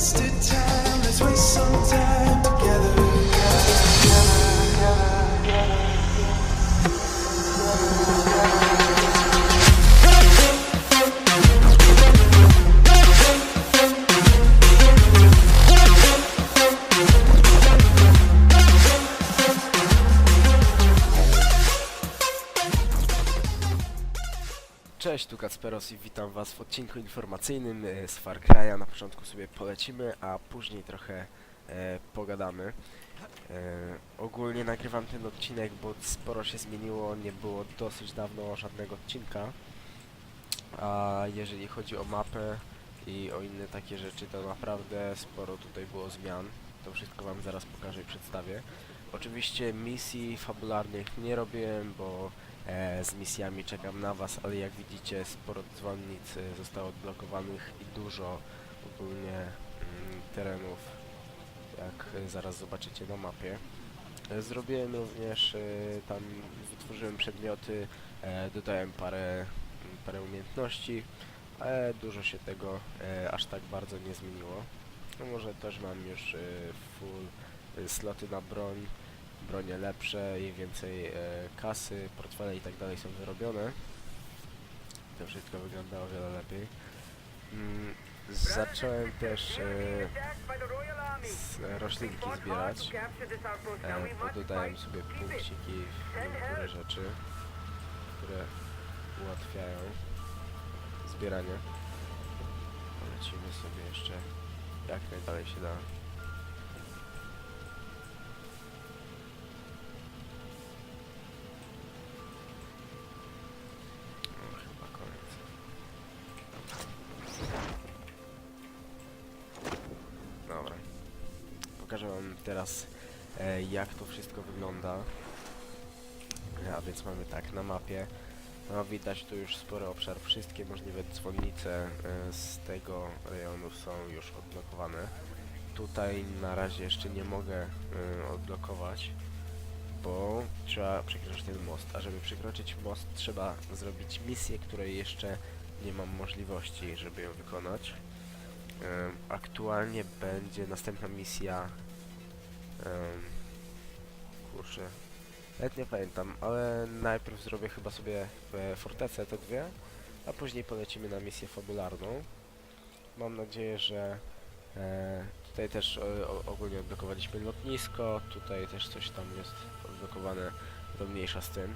wasted Cześć, tu Kacperos i witam was w odcinku informacyjnym e, z Far Cry'a. Na początku sobie polecimy, a później trochę e, pogadamy. E, ogólnie nagrywam ten odcinek, bo sporo się zmieniło, nie było dosyć dawno żadnego odcinka. A jeżeli chodzi o mapę i o inne takie rzeczy, to naprawdę sporo tutaj było zmian. To wszystko wam zaraz pokażę i przedstawię. Oczywiście misji fabularnych nie robiłem, bo z misjami czekam na Was, ale jak widzicie sporo dzwonnic e, zostało odblokowanych i dużo ogólnie mm, terenów, jak e, zaraz zobaczycie na mapie. E, Zrobiłem również, e, tam wytworzyłem przedmioty, e, dodałem parę, m, parę umiejętności, ale dużo się tego e, aż tak bardzo nie zmieniło. No może też mam już e, full e, sloty na broń, bronie lepsze i więcej e, kasy, portfele i tak dalej są wyrobione. To wszystko wygląda o wiele lepiej. Mm, zacząłem też e, z roślinki zbierać. E, pododałem sobie punkciki w niektóre rzeczy, które ułatwiają zbieranie. Polecimy sobie jeszcze jak najdalej się da. Pokażę wam teraz e, jak to wszystko wygląda. A więc mamy tak na mapie. No widać tu już spory obszar. Wszystkie możliwe dzwonnice e, z tego rejonu są już odblokowane. Tutaj na razie jeszcze nie mogę e, odblokować bo trzeba przekroczyć ten most, a żeby przekroczyć most trzeba zrobić misję, której jeszcze nie mam możliwości, żeby ją wykonać. Aktualnie będzie następna misja kurczę nawet nie pamiętam, ale najpierw zrobię chyba sobie e, fortecę te dwie, a później polecimy na misję fabularną. Mam nadzieję, że e, tutaj też e, ogólnie odblokowaliśmy lotnisko, tutaj też coś tam jest odblokowane, to mniejsza z tym.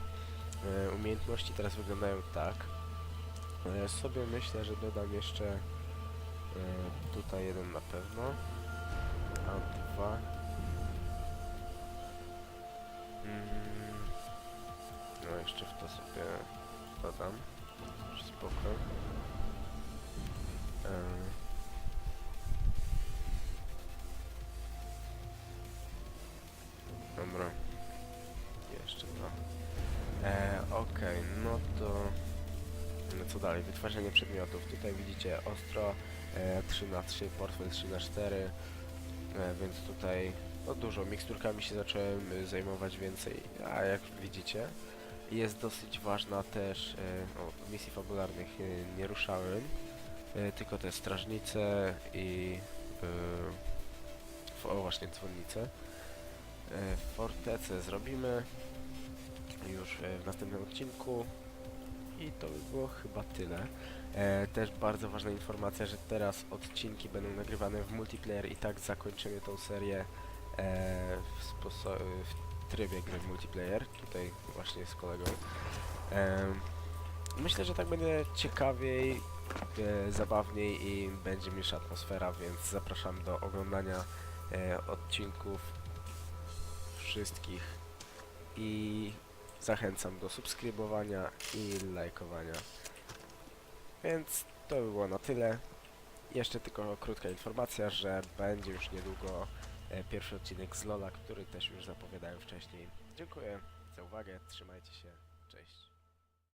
Umiejętności teraz wyglądają tak. Sobie myślę, że dodam jeszcze e, tutaj jeden na pewno, a dwa. Mm, no jeszcze w to sobie dodam. Spoko. E, Dobra. Jeszcze dwa. E, Okej, no to... No co dalej? Wytwarzanie przedmiotów. Tutaj widzicie ostro 3 na 3 portfel 3 na 4 e, więc tutaj no dużo. Miksturkami się zacząłem e, zajmować więcej, a jak widzicie jest dosyć ważna też, e, o, misji fabularnych e, nie ruszałem, e, tylko te strażnice i e, f- o właśnie dzwonnice. E, Fortecę zrobimy już e, w następnym odcinku i to by było chyba tyle. E, też bardzo ważna informacja, że teraz odcinki będą nagrywane w multiplayer i tak zakończymy tą serię e, w, w trybie gry multiplayer, tutaj właśnie z kolegą. E, myślę, że tak będzie ciekawiej, e, zabawniej i będzie milsza atmosfera, więc zapraszam do oglądania e, odcinków wszystkich i zachęcam do subskrybowania i lajkowania. Więc to by było na tyle. Jeszcze tylko krótka informacja, że będzie już niedługo e, pierwszy odcinek z Lola, który też już zapowiadałem wcześniej. Dziękuję za uwagę, trzymajcie się, cześć.